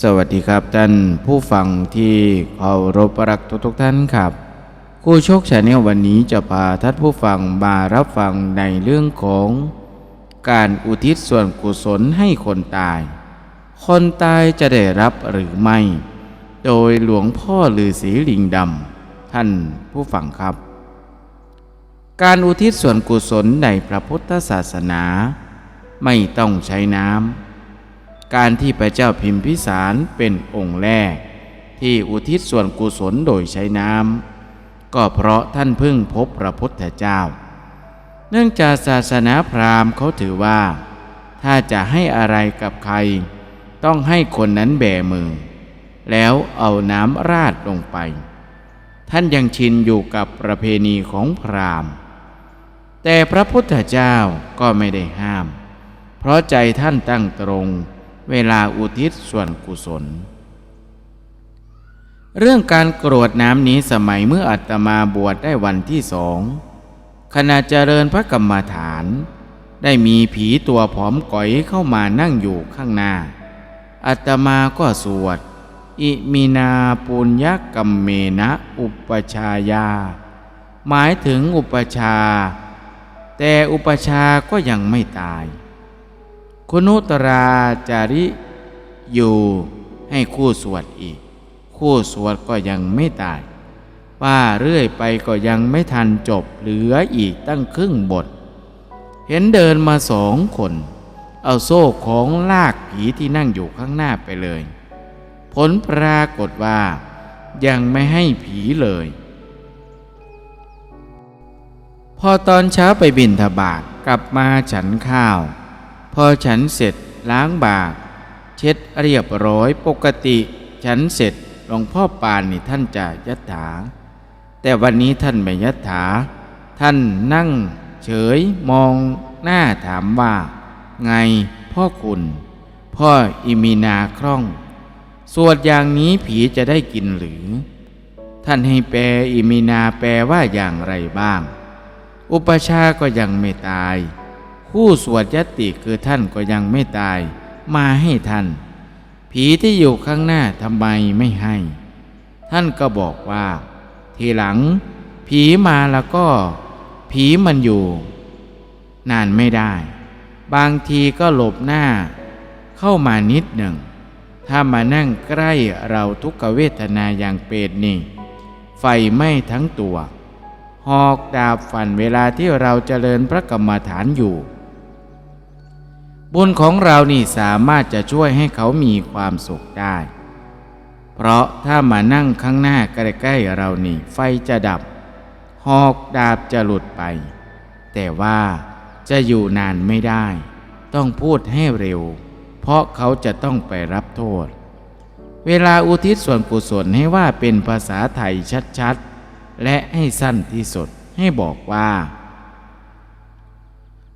สวัสดีครับท่านผู้ฟังที่เคารพรักทุกทุกท่านครับครูโชคชาแนลวันนี้จะพาท่านผู้ฟังมารับฟังในเรื่องของ การอุทิศส่วนกุศลให้คนตาย คนตายจะได้รับหรือไม่ โดยหลวงพ่อฤาษีลิงดำท่านผู้ฟังครับ การอุทิศส่วนกุศลในพระพุทธศาสนา ไม่ต้องใช้น้ำ การที่พระเจ้าพิมพิสารเป็นองค์แรก ที่อุทิศส่วนกุศลโดยใช้น้ำก็เพราะท่านพิ่งพบพระพุทธเจ้า เนื่องจากศาสนาพราหมณ์เขาถือว่า ถ้าจะให้อะไรกับใคร ต้องให้คนนั้นแบมือ แล้วเอาน้ำราดลงไป ท่านยังชินอยู่กับประเพณีของพราหมณ์ แต่พระพุทธเจ้าก็ไม่ได้ห้าม เพราะใจท่านตั้งตรง เวลาอุทิศส่วนกุศล เรื่องการกรวดน้ำนี้สมัยเมื่ออาตมาบวชได้วันที่สองขณะเจริญพระกรรมฐาน ได้มีผีตัวผอมก๋อยเข้ามานั่งอยู่ข้างหน้าอาตมาก็สวด อิมินาปุญญกัมเมนะอุปชายา หมายถึงอุปชา แต่อุปชาก็ยังไม่ตาย คุณุตราจาริอยู่ให้คู่สวดอีก คู่สวดก็ยังไม่ตาย ว่าเรื่อยไปก็ยังไม่ทันจบเหลืออีกตั้งครึ่งบท เห็นเดินมาสองคน เอาโซ่ของลากผีที่นั่งอยู่ข้างหน้าไปเลย ผลปรากฏว่ายังไม่ให้ผีเลย พอตอนเช้าไปบินทบาทกลับมาฉันข้าว อฉันเสร็จล้างบากเช็ดเรียบร้อยปกติฉันเสร็จหลวงพ่อปานนี่ท่านจะยัดถา แต่วันนี้ท่านไม่ยัดถา ท่านนั่งเฉยมองหน้าถามว่า ไงพ่อคุณ พ่ออิมีนาคล่อง สวดอย่างนี้ผีจะได้กินหรือ ท่านให้แปลอิมีนาแปลว่าอย่างไรบ้าง อุปชาก็ยังไม่ตาย คู่สวดยติคือท่านก็ยังไม่ตาย มาให้ท่าน ผีที่อยู่ข้างหน้าทำไมไม่ให้ ท่านก็บอกว่า ทีหลัง ผีมาแล้วก็ ผีมันอยู่ นานไม่ได้ บางทีก็หลบหน้า เข้ามานิดหนึ่ง ถ้ามานั่งใกล้เราทุกขเวทนาอย่างเปรตนี่ไฟไหม้ทั้งตัวหอกดาบฟันเวลาที่เราเจริญพระกรรมฐานอยู่ บุญของเรานี่สามารถจะช่วยให้เขามีความสุขได้ เพราะถ้ามานั่งข้างหน้าใกล้ๆเรานี่ ไฟจะดับ หอกดาบจะหลุดไป แต่ว่าจะอยู่นานไม่ได้ ต้องพูดให้เร็ว เพราะเขาจะต้องไปรับโทษ เวลาอุทิศส่วนกุศลให้ว่าเป็นภาษาไทยชัดๆ และให้สั้นที่สุดให้บอกว่า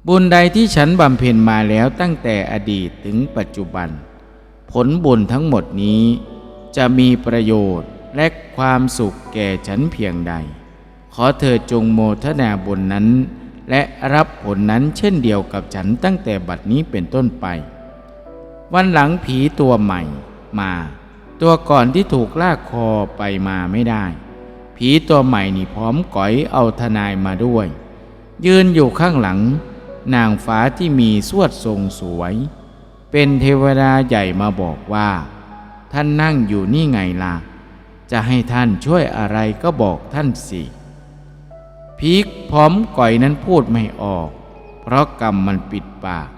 บุญใดที่ฉันบำเพ็ญมาแล้วตั้งแต่อดีตถึงปัจจุบัน ผลบุญทั้งหมดนี้ จะมีประโยชน์และความสุขแก่ฉันเพียงใด ขอเธอจงโมทนาบุญนั้น และรับผลนั้นเช่นเดียวกับฉันตั้งแต่บัดนี้เป็นต้นไป วันหลังผีตัวใหม่มา ตัวก่อนที่ถูกลากคอไปมาไม่ได้ ผีตัวใหม่นี่พร้อมก๋อยเอาทนายมาด้วย ยืนอยู่ข้างหลัง นางฟ้าที่มีสวดทรงสวย เป็นเทวดาใหญ่มาบอกว่า ท่านนั่งอยู่นี่ไงล่ะ จะให้ท่านช่วยอะไรก็บอกท่านสิพีกพร้อมก่อยนั้นพูดไม่ออก เพราะกรรมมันปิดปาก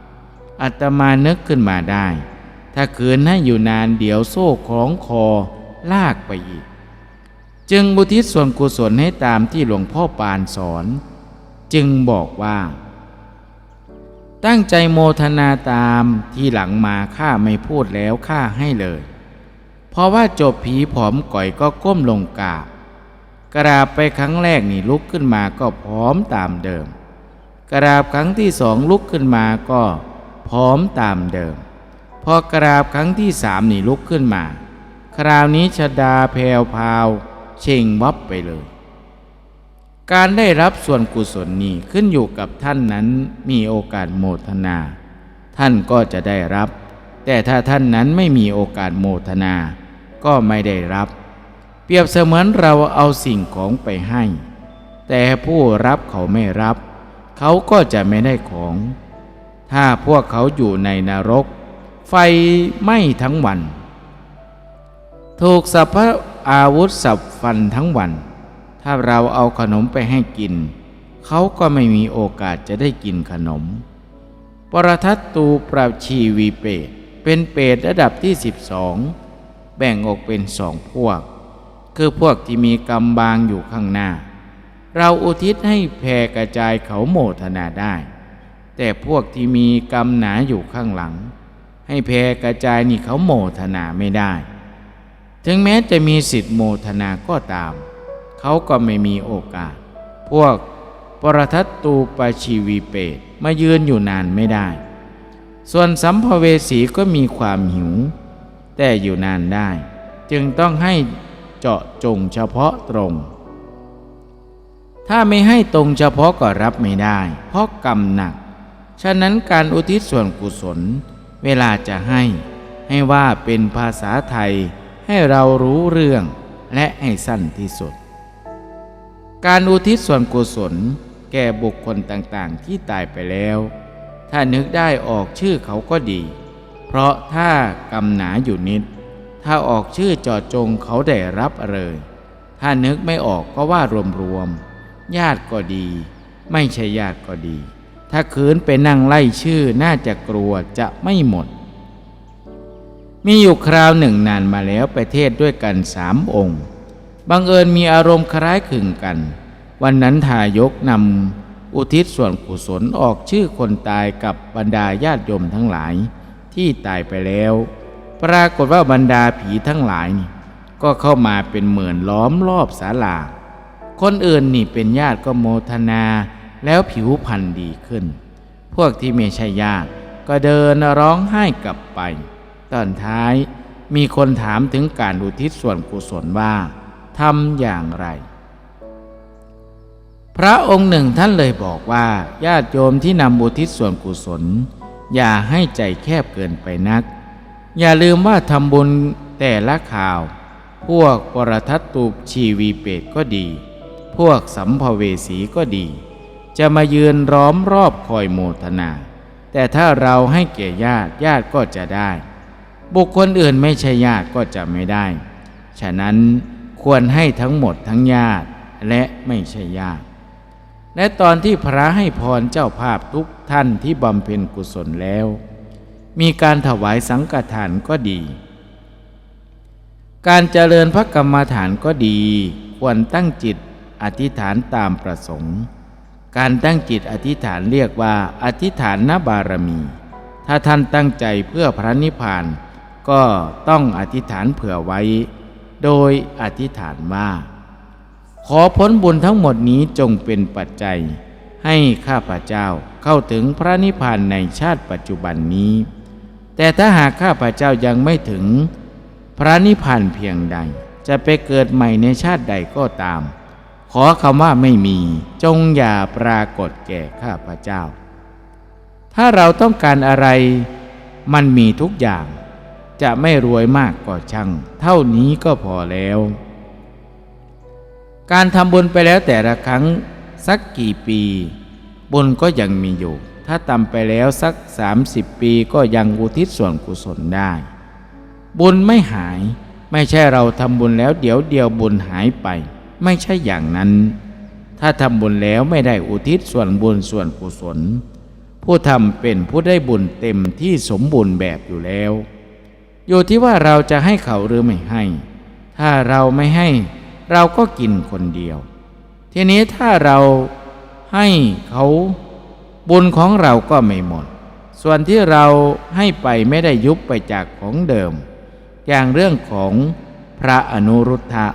อาตมานึกขึ้นมาได้ ถ้าคืนให้อยู่นานเดี๋ยวโซ่คล้องคอลากไปอีก จึงบุทิศส่วนกุศลให้ตามที่หลวงพ่อปานสอน จึงบอกว่า ตั้งใจโมทนาตามที่หลังมาข้าไม่พูดแล้วข้าให้เลยเพราะว่าจบผีผอมก่อยก็ก้มลงกราบ กราบไปครั้งแรกนี่ลุกขึ้นมาก็พร้อมตามเดิม กราบครั้งที่สองลุกขึ้นมาก็พร้อมตามเดิม พอกราบครั้งที่สามนี่ลุกขึ้นมา คราวนี้ชดาแพวพาวเช่งวับไปเลย การได้รับส่วนกุศลนี้ขึ้นอยู่กับท่านนั้นมีโอกาสโมทนา ท่านก็จะได้รับ แต่ถ้าท่านนั้นไม่มีโอกาสโมทนา ก็ไม่ได้รับ เปรียบเสมือนเราเอาสิ่งของไปให้ แต่ผู้รับเขาไม่รับ เขาก็จะไม่ได้ของ ถ้าพวกเขาอยู่ในนรก ไฟไหม้ทั้งวัน ถูกสัพพะอาวุธสับฟันทั้งวัน ถ้าเราเอาขนมไปให้กิน เขาก็ไม่มีโอกาสจะได้กินขนม ปรทัตตูปราชีวีเปตเป็นเปตระดับที่12แบ่งออกเป็นสองพวก คือพวกที่มีกรรมบางอยู่ข้างหน้า เราอุทิศให้แผ่กระจายเขาโมทนาได้ แต่พวกที่มีกรรมหนาอยู่ข้างหลัง ให้แผ่กระจายนี่เขาโมทนาไม่ได้ ถึงแม้จะมีสิทธิโมทนาก็ตาม เขาก็ไม่มีโอกาส พวกปรทัตตูปชีวีเปตมายืนอยู่นานไม่ได้ ส่วนสัมภเวสีก็มีความหิว แต่อยู่นานได้ จึงต้องให้เจาะจงเฉพาะตรง ถ้าไม่ให้ตรงเฉพาะก็รับไม่ได้ เพราะกรรมหนัก ฉะนั้นการอุทิศส่วนกุศล เวลาจะให้ ให้ว่าเป็นภาษาไทยให้เรารู้เรื่องและให้สั้นที่สุด การอุทิศส่วนกุศล แก่บุคคลต่างๆ ที่ตายไปแล้ว ถ้านึกได้ออกชื่อเขาก็ดี เพราะถ้ากำหนาอยู่นิด ถ้าออกชื่อจอจงเขาได้รับเลย ถ้านึกไม่ออกก็ว่ารวมๆญาติก็ดี ไม่ใช่ญาติก็ดี ถ้าคืนไปนั่งไล่ชื่อน่าจะกลัวจะไม่หมด มีอยู่คราวหนึ่งนานมาแล้วไปเทศด้วยกันสามองค์ บังเอิญมีอารมณ์คล้ายคลึงกัน วันนั้นทายกนำอุทิศส่วนกุศลออกชื่อคนตายกับบรรดาญาติโยมทั้งหลายที่ตายไปแล้ว ปรากฏว่าบรรดาผีทั้งหลายนี่ก็เข้ามาเป็นเหมื่นล้อมรอบศาลา คนอื่นนี่เป็นญาติก็โมทนาแล้วผิวพรรณดีขึ้น พวกที่ไม่ใช่ญาติก็เดินร้องไห้กลับไป ตอนท้ายมีคนถามถึงการอุทิศส่วนกุศลว่า ทำอย่างไร พระองค์หนึ่งท่านเลยบอกว่าญาติโยมที่นำอุทิศส่วนกุศล อย่าให้ใจแคบเกินไปนัก อย่าลืมว่าทำบุญแต่ละข่าว พวกปรทัตตูชีวีเปรตก็ดี พวกสัมภเวสีก็ดี จะมายืนร้อมรอบคอยโมทนา แต่ถ้าเราให้แก่ญาติญาติก็จะได้ บุคคลอื่นไม่ใช่ญาติก็จะไม่ได้ ฉะนั้น ควรให้ทั้งหมดทั้งญาติและไม่ใช่ญาติ และตอนที่พระให้พรเจ้าภาพทุกท่านที่บำเพ็ญกุศลแล้ว มีการถวายสังฆทานก็ดี การเจริญพระกรรมฐานก็ดี ควรตั้งจิตอธิษฐานตามประสงค์ การตั้งจิตอธิษฐานเรียกว่าอธิษฐานนบารมี ถ้าท่านตั้งใจเพื่อพระนิพพานก็ต้องอธิษฐานเผื่อไว้ โดยอธิษฐานว่า ขอผลบุญทั้งหมดนี้จงเป็นปัจจัย ให้ข้าพเจ้าเข้าถึงพระนิพพานในชาติปัจจุบันนี้ แต่ถ้าหากข้าพเจ้ายังไม่ถึง พระนิพพานเพียงใด จะไปเกิดใหม่ในชาติใดก็ตาม ขอคำว่าไม่มี จงอย่าปรากฏแก่ข้าพเจ้า ถ้าเราต้องการอะไร มันมีทุกอย่าง จะไม่รวยมากก็ช่าง เท่านี้ก็พอแล้ว การทำบุญไปแล้วแต่ละครั้งสักกี่ปี บุญก็ยังมีอยู่ ถ้าทำไปแล้วสัก 30 ปีก็ยังอุทิศส่วนกุศลได้ บุญไม่หายไม่ใช่เราทำบุญแล้วเดี๋ยวเดียวบุญหายไป ไม่ใช่อย่างนั้น ถ้าทำบุญแล้วไม่ได้อุทิศส่วนบุญส่วนกุศล ผู้ทำเป็นผู้ได้บุญเต็มที่สมบูรณ์แบบอยู่แล้ว อยู่ที่ว่าเราจะให้เขาหรือไม่ให้ ถ้าเราไม่ให้ เราก็กินคนเดียว ทีนี้ถ้าเราให้เขาบุญของเราก็ไม่หมด ส่วนที่เราให้ไปไม่ได้ยุบไปจากของเดิม อย่างเรื่องของพระอนุรุทธะ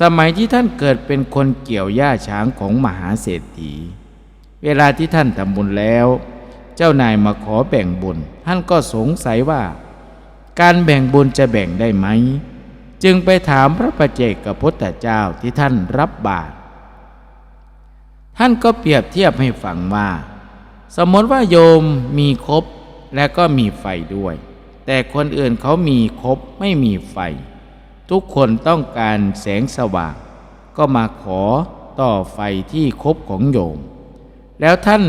สมัยที่ท่านเกิดเป็นคนเกี่ยวหญ้าช้างของมหาเศรษฐี เวลาที่ท่านทำบุญแล้ว เจ้านายมาขอแบ่งบุญ ท่านก็สงสัยว่า การแบ่งบุญจะแบ่งได้ไหม จึงไปถามพระประเจกกับพุทธเจ้าที่ท่านรับบาตรท่านก็เปรียบเทียบให้ฟังว่า สมมติว่าโยมมีครบและก็มีไฟด้วย แต่คนอื่นเขามีครบไม่มีไฟ ทุกคนต้องการแสงสว่าง ก็มาขอต่อไฟที่คบของโยม แล้วท่าน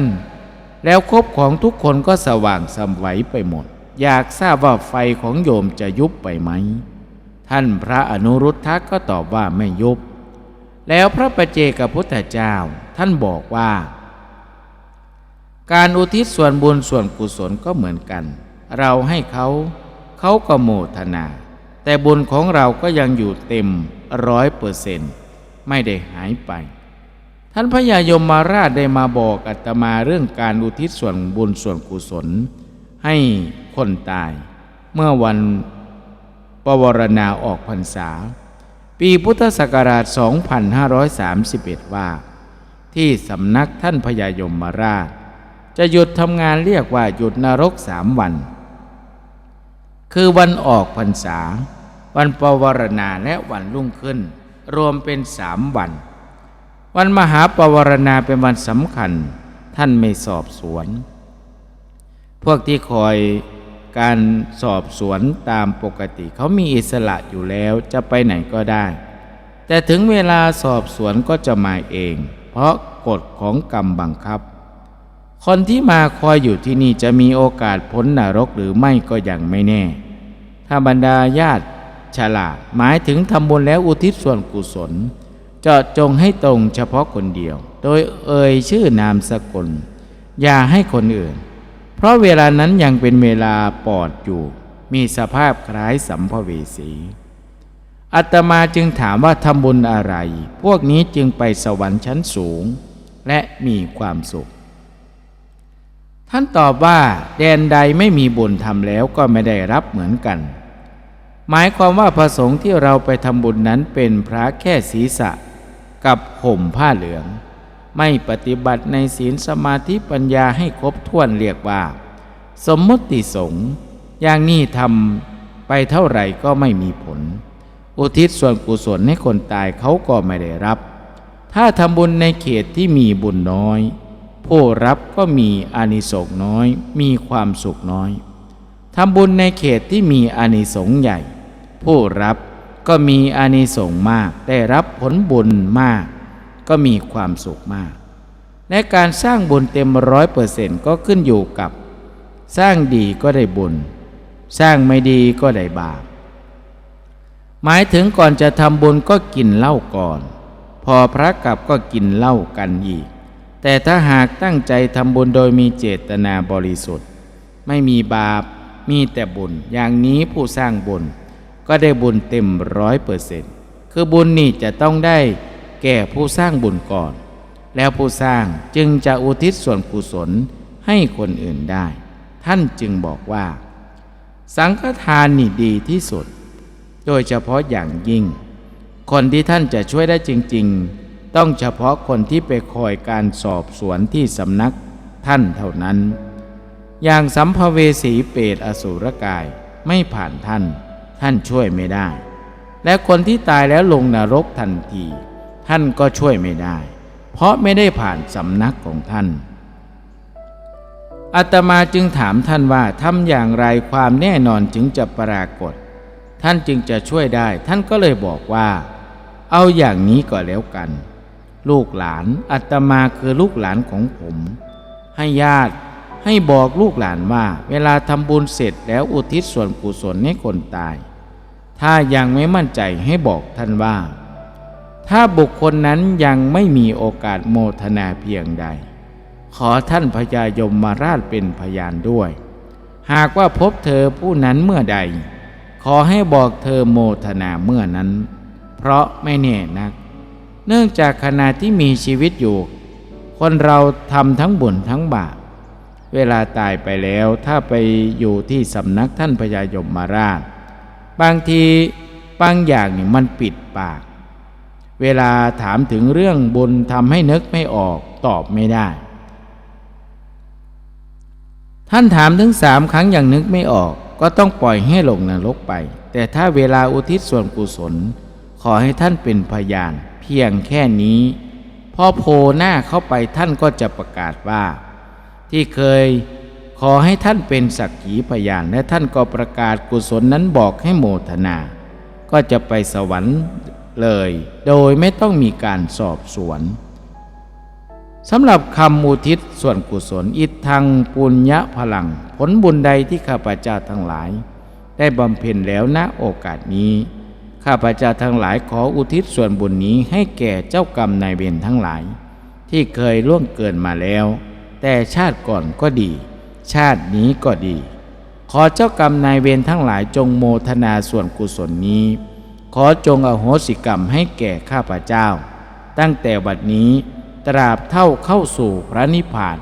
แล้วคบของทุกคนก็สว่างสำไหวไปหมด อยากทราบว่าไฟของโยมจะยุบไปไหม ท่านพระอนุรุทธะก็ตอบว่าไม่ยุบ แล้วพระประเจกับพุทธเจ้าท่านบอกว่า การอุทิศส่วนบุญส่วนกุศลก็เหมือนกัน เราให้เขาเขาก็โมทนา แต่บุญของเราก็ยังอยู่เต็มร้อยเปอร์เซนต์ไม่ได้หายไป ท่านพญายมมาราชได้มาบอกอาตมาเรื่องการอุทิศส่วนบุญส่วนกุศล ให้คนตาย เมื่อวันปวารณาออกพรรษา ปีพุทธศักราช 2531 ว่า ที่สำนักท่านพญายมมราช จะหยุดทำงานเรียกว่าหยุดนรกสามวัน คือวันออกพรรษา วันปวารณาและวันรุ่งขึ้น รวมเป็นสามวัน วันมหาปวารณาเป็นวันสำคัญ ท่านไม่สอบสวน พวกที่คอยการสอบสวนตามปกติ เขามีอิสระอยู่แล้วจะไปไหนก็ได้ แต่ถึงเวลาสอบสวนก็จะมาเอง เพราะกฎของกรรมบังคับ คนที่มาคอยอยู่ที่นี่จะมีโอกาสพ้นนรกหรือไม่ก็ยังไม่แน่ ถ้าบรรดาญาติฉลาดหมายถึงทำบุญแล้วอุทิศส่วนกุศล เจาะจงให้ตรงเฉพาะคนเดียว โดยเอ่ยชื่อนามสกุล อย่าให้คนอื่น เพราะเวลานั้นยังเป็นเวลาปอดอยู่ มีสภาพคล้ายสัมภเวสีอัตมาจึงถามว่าทำบุญอะไร พวกนี้จึงไปสวรรค์ชั้นสูง และมีความสุข ท่านตอบว่า แดนใดไม่มีบุญทำแล้วก็ไม่ได้รับเหมือนกัน หมายความว่าพระสงฆ์ที่เราไปทำบุญนั้นเป็นพระแค่ศีรษะกับห่มผ้าเหลือง ไม่ปฏิบัติในศีลสมาธิปัญญาให้ครบถ้วนเรียกว่า สมมติสงฆ์อย่างนี้ทำไปเท่าไหร่ก็ไม่มีผล อุทิศส่วนกุศลให้คนตายเขาก็ไม่ได้รับ ถ้าทำบุญในเขตที่มีบุญน้อย ผู้รับก็มีอานิสงส์น้อย มีความสุขน้อยทำบุญในเขตที่มีอานิสงส์ใหญ่ ผู้รับก็มีอานิสงส์มากได้รับผลบุญมาก ก็มีความสุขมากและการสร้างบุญเต็มร้อยเปอร์เซ็นต์ก็ขึ้นอยู่กับ สร้างดีก็ได้บุญ สร้างไม่ดีก็ได้บาป หมายถึงก่อนจะทำบุญก็กินเหล้าก่อน พอพระกลับก็กินเหล้ากันอีก แต่ถ้าหากตั้งใจทำบุญโดยมีเจตนาบริสุทธิ์ ไม่มีบาปมีแต่บุญ อย่างนี้ผู้สร้างบุญก็ได้บุญเต็มร้อยเปอร์เซ็นต์คือบุญนี่จะต้องได้ แก่ผู้สร้างบุญก่อน แล้วผู้สร้างจึงจะอุทิศส่วนกุศลให้คนอื่นได้ ท่านจึงบอกว่า สังฆทานนี่ดีที่สุด โดยเฉพาะอย่างยิ่ง คนที่ท่านจะช่วยได้จริง ๆ ต้องเฉพาะคนที่ไปคอยการสอบสวนที่สำนักท่านเท่านั้น อย่างสัมภเวสีเปรตอสุรกายไม่ผ่านท่าน ท่านช่วยไม่ได้ และคนที่ตายแล้วลงนรกทันที ท่านก็ช่วยไม่ได้ เพราะไม่ได้ผ่านสำนักของท่านอาตมาจึงถามท่านว่าทำอย่างไรความแน่นอนจึงจะปรากฏ ท่านจึงจะช่วยได้ ท่านก็เลยบอกว่า เอาอย่างนี้ก็แล้วกัน ลูกหลานอาตมาคือลูกหลานของผม ให้ญาติให้บอกลูกหลานว่า เวลาทำบุญเสร็จแล้วอุทิศส่วนกุศลให้คนตาย ถ้ายังไม่มั่นใจให้บอกท่านว่า ถ้าบุคคลนั้นยังไม่มีโอกาสโมทนาเพียงใด ขอท่านพญายมมาราชเป็นพยานด้วย หากว่าพบเธอผู้นั้นเมื่อใด ขอให้บอกเธอโมทนาเมื่อนั้น เพราะไม่แน่นัก เนื่องจากขณะที่มีชีวิตอยู่ คนเราทำทั้งบุญทั้งบาปเวลาตายไปแล้วถ้าไปอยู่ที่สำนักท่านพญายมมาราช บางทีบางอย่างนี่มันปิดปาก เวลาถามถึงเรื่องบุญทำให้นึกไม่ออกตอบไม่ได้ ท่านถามถึงสามครั้งอย่างนึกไม่ออก ก็ต้องปล่อยให้ลงนรกไป แต่ถ้าเวลาอุทิศส่วนกุศล ขอให้ท่านเป็นพยาน เพียงแค่นี้ พอโผล่หน้าเข้าไปท่านก็จะประกาศว่า ที่เคยขอให้ท่านเป็นสักขีพยาน และท่านก็ประกาศกุศลนั้นบอกให้โมทนา ก็จะไปสวรรค์ เลยโดยไม่ต้องมีการสอบสวนสำหรับคำอุทิศส่วนกุศลอิทธังปุญญพลัง ผลบุญใดที่ข้าพเจ้าทั้งหลาย ได้บำเพ็ญแล้วณโอกาสนี้ ข้าพเจ้าทั้งหลายขออุทิศส่วนบุญนี้ให้แก่เจ้ากรรมนายเวรทั้งหลาย ที่เคยล่วงเกินมาแล้ว แต่ชาติก่อนก็ดี ชาตินี้ก็ดี ขอเจ้ากรรมนายเวรทั้งหลายจงโมทนาส่วนกุศลนี้ ขอจงอโหสิกรรมให้แก่ข้าพเจ้า ตั้งแต่บัดนี้ตราบเท่าเข้าสู่พระนิพพาน